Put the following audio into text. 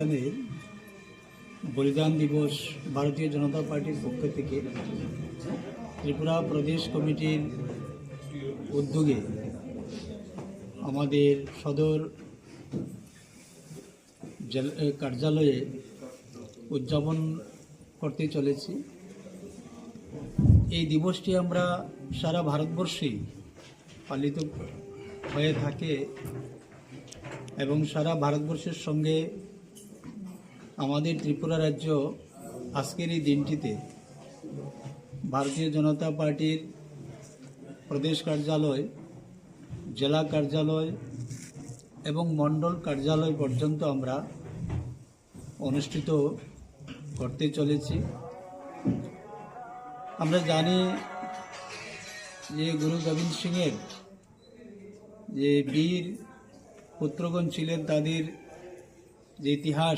আমাদের বলিদান দিবস ভারতীয় জনতা পার্টির পক্ষ থেকে ত্রিপুরা প্রদেশ কমিটির উদ্যোগে আমাদের সদর কার্যালয়ে উদযাপন করতে চলেছি। এই দিবসটি আমরা সারা ভারতবর্ষেই পালিত হয়ে থাকে এবং সারা ভারতবর্ষের সঙ্গে আমাদের ত্রিপুরা রাজ্য আজকের এই দিনটিতে ভারতীয় জনতা পার্টির প্রদেশ কার্যালয়, জেলা কার্যালয় এবং মণ্ডল কার্যালয় পর্যন্ত আমরা অনুষ্ঠিত করতে চলেছি। আমরা জানি যে গুরু গোবিন্দ সিংয়ের যে বীর পুত্রগণ ছিলেন, তাদের যে ইতিহাস